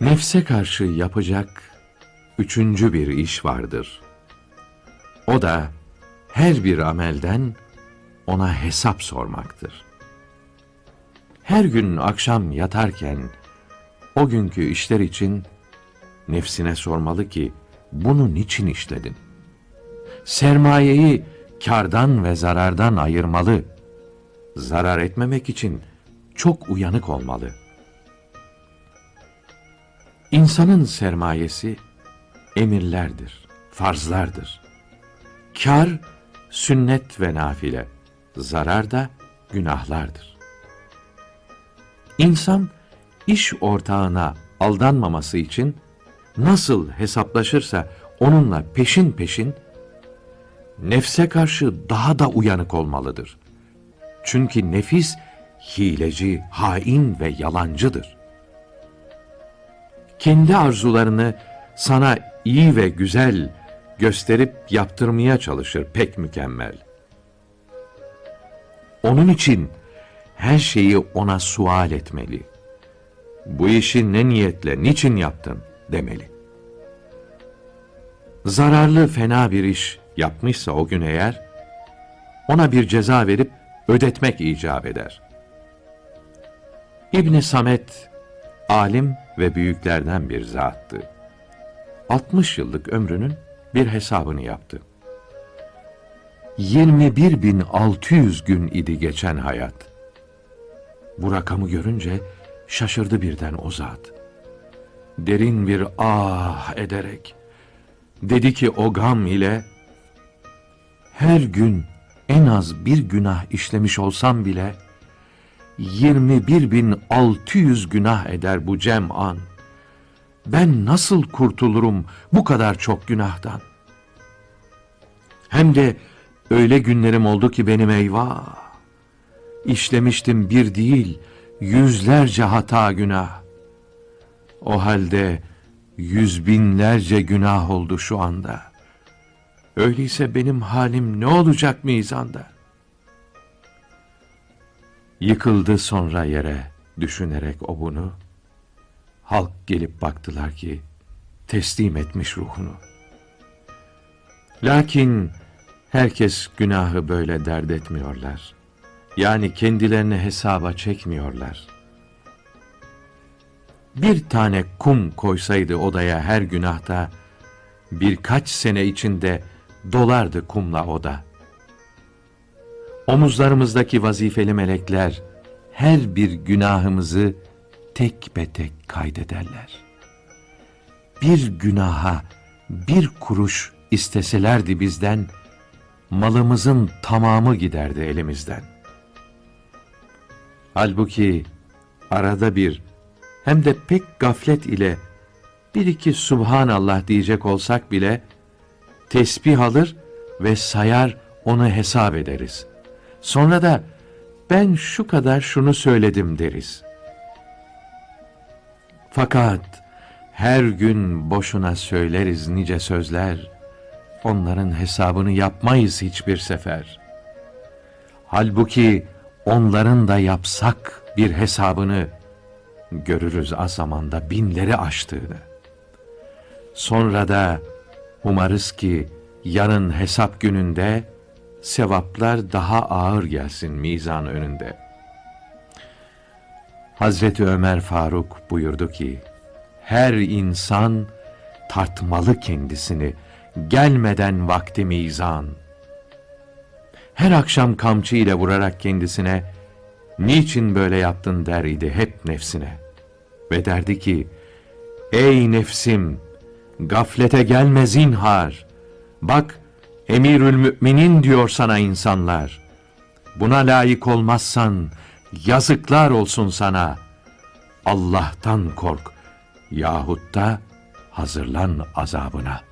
Nefse karşı yapacak üçüncü bir iş vardır. O da her bir amelden ona hesap sormaktır. Her gün akşam yatarken o günkü işler için nefsine sormalı ki bunu niçin işledin? Sermayeyi kardan ve zarardan ayırmalı. Zarar etmemek için çok uyanık olmalı. İnsanın sermayesi emirlerdir, farzlardır. Kar sünnet ve nafile, zarar da günahlardır. İnsan iş ortağına aldanmaması için nasıl hesaplaşırsa onunla peşin peşin nefse karşı daha da uyanık olmalıdır. Çünkü nefis hileci, hain ve yalancıdır. Kendi arzularını sana iyi ve güzel gösterip yaptırmaya çalışır pek mükemmel. Onun için her şeyi ona sual etmeli. Bu işi ne niyetle, niçin yaptın demeli. Zararlı fena bir iş yapmışsa o gün eğer, ona bir ceza verip ödetmek icap eder. İbn Samet alim ve büyüklerden bir zattı. 60 yıllık ömrünün bir hesabını yaptı. 21.600 gün idi geçen hayat. Bu rakamı görünce şaşırdı birden o zat. Derin bir ah ederek dedi ki o gam ile her gün en az bir günah işlemiş olsam bile 21.600 günah eder bu cem an. Ben nasıl kurtulurum bu kadar çok günahtan? Hem de öyle günlerim oldu ki benim eyvah. İşlemiştim bir değil, yüzlerce hata günah. O halde yüz binlerce günah oldu şu anda. Öyleyse benim halim ne olacak mizanda? Yıkıldı sonra yere düşünerek o bunu. Halk gelip baktılar ki teslim etmiş ruhunu. Lakin herkes günahı böyle dert etmiyorlar. Yani kendilerini hesaba çekmiyorlar. Bir tane kum koysaydı odaya her günahta, birkaç sene içinde dolardı kumla oda. Omuzlarımızdaki vazifeli melekler her bir günahımızı tek be tek kaydederler. Bir günaha bir kuruş isteselerdi bizden, malımızın tamamı giderdi elimizden. Halbuki arada bir hem de pek gaflet ile bir iki Subhanallah diyecek olsak bile tesbih alır ve sayar onu hesap ederiz. Sonra da ben şu kadar şunu söyledim deriz. Fakat her gün boşuna söyleriz nice sözler, onların hesabını yapmayız hiçbir sefer. Halbuki onların da yapsak bir hesabını, görürüz az zamanda binleri aştığını. Sonra da umarız ki yarın hesap gününde sevaplar daha ağır gelsin mizan önünde. Hazreti Ömer Faruk buyurdu ki, her insan tartmalı kendisini, gelmeden vakti mizan. Her akşam kamçı ile vurarak kendisine, niçin böyle yaptın der idi hep nefsine. Ve derdi ki, ey nefsim, gaflete gelme zinhar. Bak, emirül müminin diyor sana insanlar. Buna layık olmazsan, yazıklar olsun sana. Allah'tan kork, yahut da hazırlan azabına.''